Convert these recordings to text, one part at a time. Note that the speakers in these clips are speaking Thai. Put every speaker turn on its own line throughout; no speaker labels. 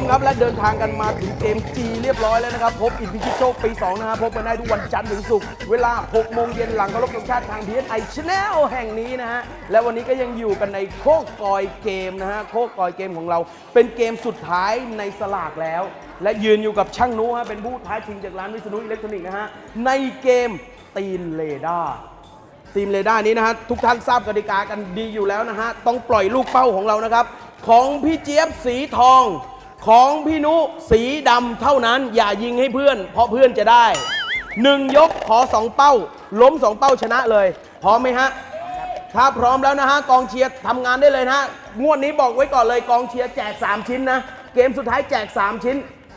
มครับและเดินทางกันมาถึงเกมจีเรียบร้อยแล้วนะครับ พบอินพิชิตโชคปี2นะครับพบกันได้ทุกวันจันทร์ถึงศุกร์เวลา 6 โมงเย็นหลังเคารพธงชาติทาง PSI Channel แห่งนี้นะฮะ และวันนี้ก็ยังอยู่กันในโคกกอยเกมนะฮะ โคกกอยเกมของเรา เป็นเกมสุดท้ายในสลากแล้ว และยืนอยู่กับช่างนุฮะเป็นผู้ท้าชิงจากร้านวิษณุอิเล็กทรอนิกส์นะฮะในเกมตีนเรดาร์ทีมเรดาร์นี้นะฮะทุกท่านทราบกติกากันดีอยู่แล้วนะฮะต้องปล่อยลูกเป้าของเรานะครับ ของพี่เจี๊ยบสีทอง ของพี่นุสีดำเท่านั้น อย่ายิงให้เพื่อน เพราะเพื่อนจะได้หนึ่งยกขอสองเป้า ล้มสองเป้าชนะเลย พร้อมไหมฮะถ้าพร้อมแล้วนะฮะ กองเชียร์ทำงานได้เลยนะฮะงวดนี้บอกไว้ก่อนเลยกองเชียร์แจก 3 ชิ้นนะ เกมสุดท้ายแจก 3 ชิ้น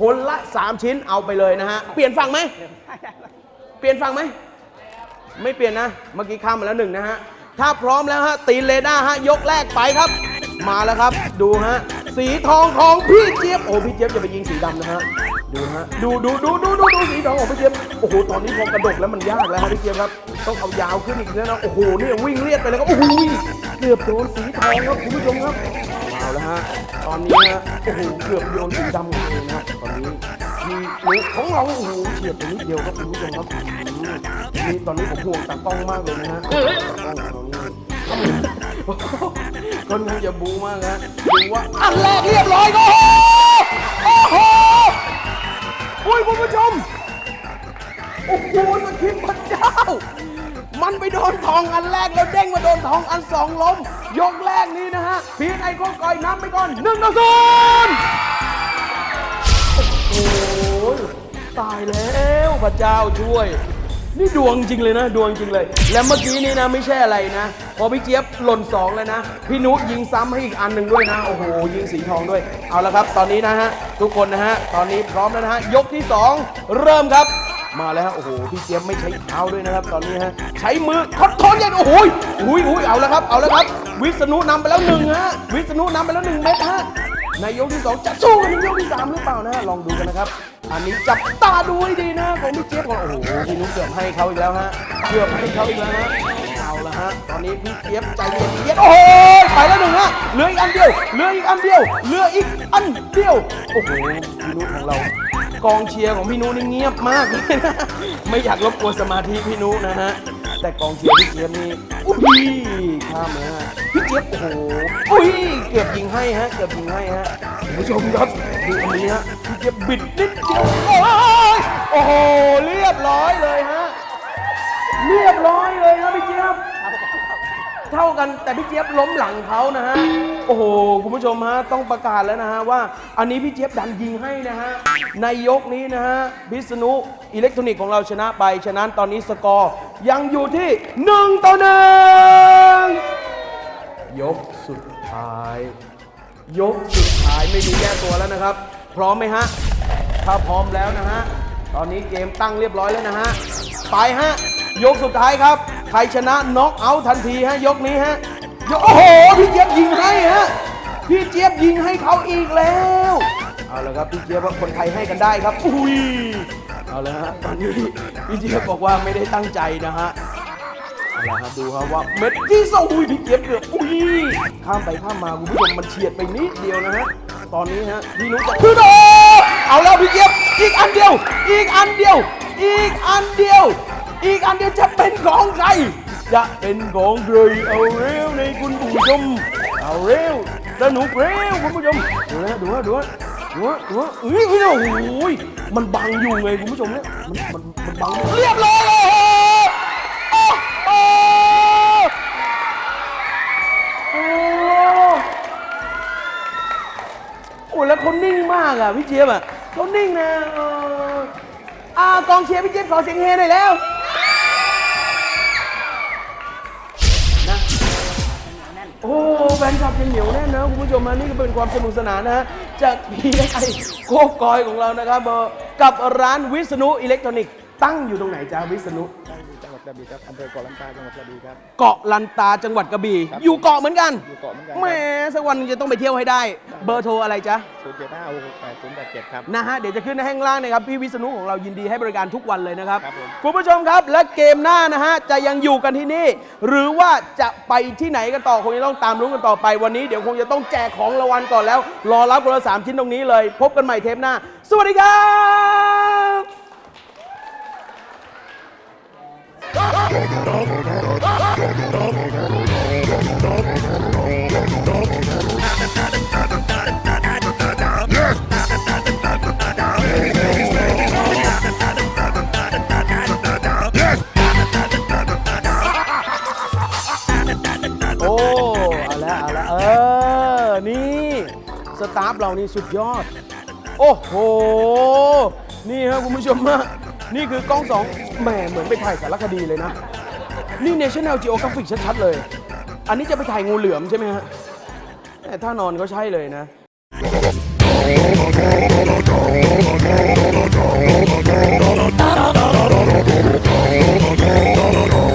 คนละ 3 ชิ้นเอาไปเลยนะฮะ เปลี่ยนฝั่งไหม เปลี่ยนฝั่งไหม ไม่เปลี่ยนนะ เมื่อกี้ข้ามมาแล้วหนึ่งนะฮะ ถ้าพร้อมแล้วฮะ ตีเรดาร์ฮะ ยกแรกไปครับ มาแล้วครับ ดูฮะ สีทองของพี่เจี๊ยบโอ้พี่เจี๊ยบอย่าไปยิงสีดำนะฮะดูฮะดูดูดูดูดูดูสีทองของพี่เจี๊ยบโอ้โหตอนนี้พอกระดกแล้วมันยากแล้วฮะพี่เจี๊ยบครับต้องเอายาวขึ้นอีกแล้วนะโอ้โหนี่วิ่งเลียดไปเลยครับโอ้โหเกือบโดนสีทองครับคุณผู้ชมครับเอาแล้วฮะตอนนี้ฮะโอ้โหเกือบโดนสีดำเองนะตอนนี้มีลูกของเราโอ้โหเฉียดไปนิดเดียวครับคุณผู้ชมครับอืมนี่ตอนนี้ผมห่วงตากล้องมากเลยนะฮะตากล้องของเรานี่ คนคงจะบูมากนะดูว่าอันแรกเรียบร้อยโอ้โหโอ้โหอุ้ยคุณผู้ชมโอ้โหสคริปพระเจ้า มันไปโดนทองอันแรกแล้วเด้งมาโดนทองอันสองล้มยกแรกนี้นะฮะพีไอโคกอยน้ำไปก่อนหนึ่งต่อศูนย์โอ้โหตายแล้วพระเจ้าช่วย นี่ดวงจริงเลยนะ ดวงจริงเลย แล้วเมื่อกี้นี้นะไม่ใช่อะไรนะ พอพี่เจี๊ยบหล่นสองเลยนะ พี่นุยิงซ้ำให้อีกอันหนึ่งด้วยนะ โอ้โห ยิงสีทองด้วย เอาละครับ ตอนนี้นะฮะ ทุกคนนะฮะ ตอนนี้พร้อมแล้วนะฮะ ยกที่สองเริ่มครับ มาแล้วฮะ โอ้โห พี่เจี๊ยบไม่ใช้เท้าด้วยนะครับ ตอนนี้ฮะ ใช้มือคอนทรลยัน โอ้โหยอุ้ยอุ้ยเอาล้วครับ เอาแล้วครับ วิษณุนำไปแล้วหนึ่งฮะ วิษณุนำไปแล้วหนึ่งเม็ดฮะ ในยกที่สองจะสู้กันในยกที่สามหรือเปล่านะฮะ ลองดูกันนะครับ อันนี้จับตาดูให้ดีนะ ของพี่เจี๊ยบก่อนโอ้โหพี่นุ๊กเกือบให้เขาอีกแล้วฮะเกือบให้เขาอีกแล้วฮะเอาละฮะตอนนี้พี่เจี๊ยบใจเย็นเย็นโอ้โหไปแล้วหนึ่งฮะเหลืออีกอันเดียวเหลืออีกอันเดียวเหลืออีกอันเดียวโอ้โหพี่นุ๊กของเรากองเชียร์ของพี่นุนี่เงียบมากเลยนะไม่อยากรบกวนสมาธิพี่นุนะฮะแต่กองเชียร์พี่เจี๊ยบนี่อุ้ยข้ามเลยฮะพี่เจี๊ยบโอ้โหอุ้ยเกือบยิงให้ฮะเกือบยิงให้ฮะคุณผู้ชมครับดูอันนี้ฮะพี่ เจี๊ยบบิดนิดเดียวโอ้ยโอ้โหเรียบร้อยเลยฮะเรียบร้อยเลยครับพี่เจี๊ยบเท่ากันแต่พี่เจี๊ยบล้มหลังเขานะฮะโอ้โหคุณผู้ชมฮะต้องประกาศแล้วนะฮะว่า อันนี้พี่เจี๊ยบดันยิงให้นะฮะในยกนี้นะฮะพิษณุอิเล็กทรอนิกส์ของเราชนะไป ฉะนั้นตอนนี้สกอร์ยังอยู่ที่1ต่อ1ยกสุดท้าย ยกสุดท้ายไม่มีแก้ตัวแล้วนะครับ พร้อมไหมฮะ ถ้าพร้อมแล้วนะฮะ ตอนนี้เกมตั้งเรียบร้อยแล้วนะฮะ ไปฮะ ยกสุดท้ายครับ ใครชนะน็อกเอาท์ทันทีฮะ ยกนี้ฮะยกโอ้โห พี่เจี๊ยบยิงให้ฮะ พี่เจี๊ยบยิงให้เขาอีกแล้ว เอาละครับพี่เจี๊ยบว่าคนไทยให้กันได้ครับ อุ้ย เอาละฮะ ตอนนี้พี่เจี๊ยบบอกว่าไม่ได้ตั้งใจนะฮะเอาละครับดูครับว่าเม็ดที่สองอุ้ยพี่เจี๊ยบเกือบอุ้ย ข้ามไปข้ามมาคุณผู้ชมมันเฉียดไปนิดเดียวนะฮะ ตอนนี้ฮะพี่นุ้งจะขึ้นโอ้เอาแล้วพี่เจี๊ยบอีกอันเดียว อีกอันเดียว อีกอันเดียว อีกอันเดียวจะเป็นของใครจะเป็นของใครเอาเร็วในคุณผู้ชมเอาเร็วสนุกเร็วคุณผู้ชมดูนะดูนะดูนะดูนะดูนะเอ้ยเอ้ยโอ้โหมันบังอยู่ไงคุณผู้ชมเนี่ยมันมันมันบังเรียบร้อยเลย แล้วเขานิ่งมากอะพี่เจี๊ยบอะเขานิ่งนะอ่ากองเชียร์พี่เจี๊ยบขอเสียงเฮหน่อยแล้วนะโอ้แฟนคลับยังเหนียวแน่นนะคุณผู้ชมนะนี่ก็เป็นความสนุกสนานนะฮะจากพีไอโคกอยของเรานะครับกับร้านวิศนุอิเล็กทรอนิกส์ตั้งอยู่ตรงไหนจ้าวิศนุ
ตั้งอยู่จังหวัดกระบี่ครับอำเภอเกาะลันตาจังหวัดกระบี่ครับ
เกาะลันตาจังหวัดกระบี่
ครับ
อยู่เกาะเหมือนกัน
อยู่เกาะเหมือนกัน
แหมสักวันหนึงจะต้องไปเที่ยวให้ได้ เบอร์โทรอะไรจ๊ะ
ศูนย์เจ็ดห้าหกแปดศูนย์แปดเจ็ดครับ
นะฮะ เดี๋ยวจะขึ้นในข้างล่างนะครับ พี่วิษณุของเรายินดีให้บริการทุกวันเลยนะครับ
ครับผม
คุณผู้ชมครับและเกมหน้านะฮะ จะยังอยู่กันที่นี่ หรือว่าจะไปที่ไหนกันต่อ คงจะต้องตามลุ้นกันต่อไปวันนี้เดี๋ยวคงจะต้องแจกของรางวัลก่อนแล้ว รอรับคนละสามชิ้นตรงนี้เลย พบกันใหม่เทปหน้า สวัสดีครับ สตาฟเรานี่สุดยอด โอ้โห นี่ครับคุณผู้ชมฮะนี่คือกล้องสองแหมเหมือนไปถ่ายสารคดีเลยนะ นี่ National Geographic ชัดๆเลย อันนี้จะไปถ่ายงูเหลือมใช่ไหมฮะแต่ถ้านอนก็ใช่เลยนะ
Oh,